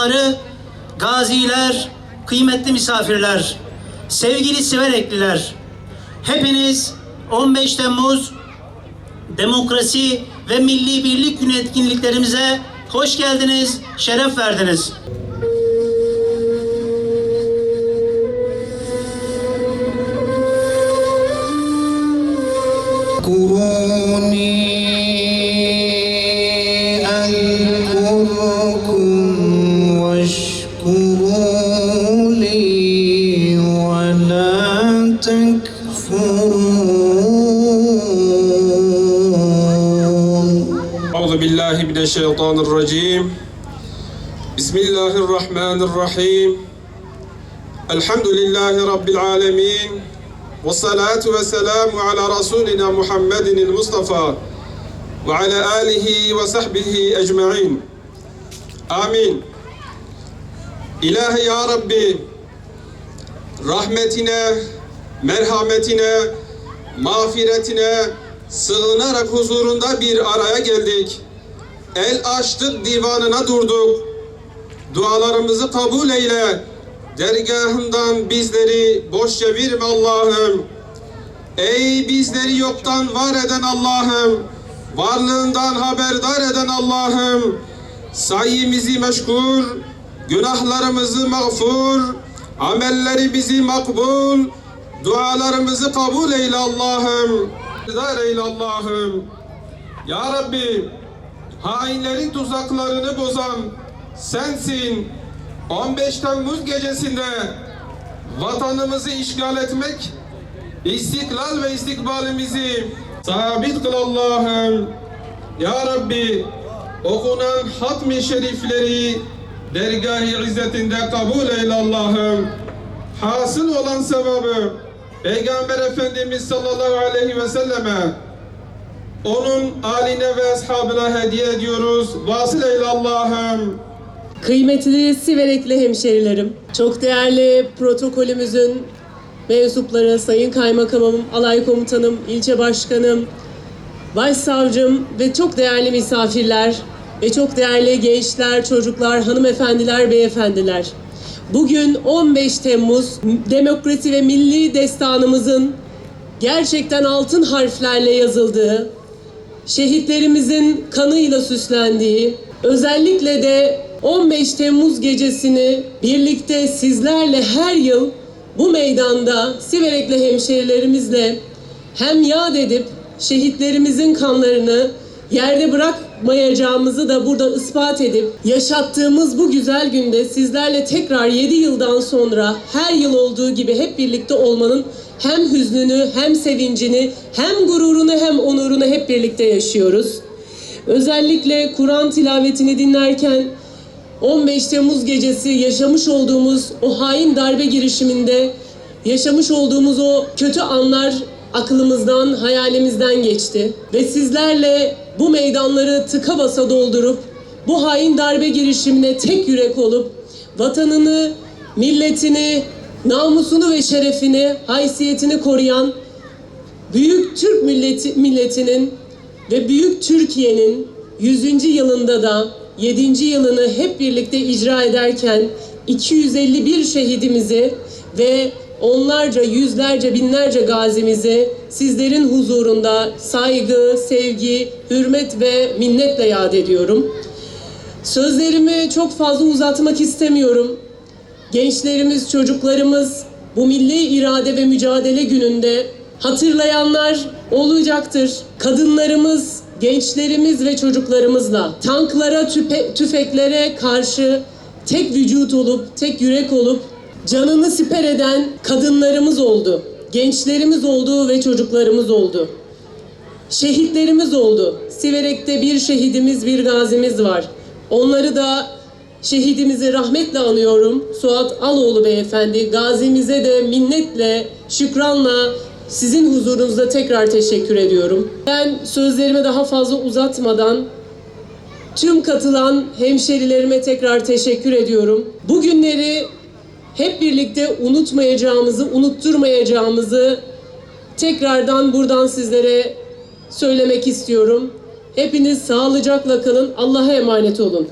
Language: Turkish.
kahramanları, gaziler, kıymetli misafirler, sevgili Siverekliler, hepiniz 15 Temmuz Demokrasi ve Milli Birlik Günü etkinliklerimize hoş geldiniz, şeref verdiniz. kuruni el kuruni billahi mineşşeytanirracim. Bismillahirrahmanirrahim. Elhamdülillahi Rabbil alemin. Ve salatu ve selamu ala Resulina Muhammedin Mustafa ve ala alihi ve sahbihi ecma'in. Amin. İlahi Ya Rabbi, rahmetine, merhametine, mağfiretine sığınarak huzurunda bir araya geldik. El açtık divanına durduk. Dualarımızı kabul eyle. Dergahından bizleri boş çevirme Allah'ım. Ey bizleri yoktan var eden Allah'ım. Varlığından haberdar eden Allah'ım. Sayimizi meşgul, günahlarımızı mağfur, amellerimizi makbul, dualarımızı kabul eyle Allah'ım. Dar eyle Allah'ım. Ya Rabbi, hainlerin tuzaklarını bozan sensin. 15 Temmuz gecesinde vatanımızı işgal etmek, istiklal ve istikbalimizi sabit kıl Allah'ım. Ya Rabbi, okunan hatmi şerifleri dergah-ı izzetinde kabul eyle Allah'ım. Hasıl olan sevabı Peygamber Efendimiz sallallahu aleyhi ve selleme onun aline ve ashabına hediye ediyoruz. Vasıl eyle Allah'ım. Kıymetli Siverekli hemşerilerim, çok değerli protokolümüzün mensupları, Sayın Kaymakamım, Alay Komutanım, ilçe başkanım, başsavcım ve çok değerli misafirler ve çok değerli gençler, çocuklar, hanımefendiler, beyefendiler. Bugün 15 Temmuz demokrasi ve milli destanımızın gerçekten altın harflerle yazıldığı, şehitlerimizin kanıyla süslendiği, özellikle de 15 Temmuz gecesini birlikte sizlerle her yıl bu meydanda Siverekli hemşerilerimizle hem yad edip şehitlerimizin kanlarını yerde bırakmayacağımızı da burada ispat edip yaşattığımız bu güzel günde sizlerle tekrar 7 yıldan sonra her yıl olduğu gibi hep birlikte olmanın hem hüznünü hem sevincini hem gururunu hem onurunu hep birlikte yaşıyoruz. Özellikle Kur'an tilavetini dinlerken 15 Temmuz gecesi yaşamış olduğumuz o hain darbe girişiminde yaşamış olduğumuz o kötü anlar aklımızdan, hayalimizden geçti. Ve sizlerle bu meydanları tıka basa doldurup bu hain darbe girişimine tek yürek olup vatanını, milletini, namusunu ve şerefini, haysiyetini koruyan Büyük Türk milleti, milletinin ve Büyük Türkiye'nin 100. yılında da 7. yılını hep birlikte icra ederken 251 şehidimizi ve onlarca, yüzlerce, binlerce gazimizi sizlerin huzurunda saygı, sevgi, hürmet ve minnetle yad ediyorum. Sözlerimi çok fazla uzatmak istemiyorum. Gençlerimiz, çocuklarımız bu milli irade ve mücadele gününde hatırlayanlar olacaktır. Kadınlarımız, gençlerimiz ve çocuklarımızla tanklara, tüpe, tüfeklere karşı tek vücut olup, tek yürek olup canını siper eden kadınlarımız oldu. Gençlerimiz oldu ve çocuklarımız oldu. Şehitlerimiz oldu. Siverek'te bir şehidimiz, bir gazimiz var. Onları da şehidimizi rahmetle anıyorum. Suat Aloğlu beyefendi. Gazimize de minnetle, şükranla sizin huzurunuzda tekrar teşekkür ediyorum. Ben sözlerimi daha fazla uzatmadan tüm katılan hemşerilerime tekrar teşekkür ediyorum. Bugünleri hep birlikte unutmayacağımızı, unutturmayacağımızı tekrardan buradan sizlere söylemek istiyorum. Hepiniz sağlıcakla kalın. Allah'a emanet olun.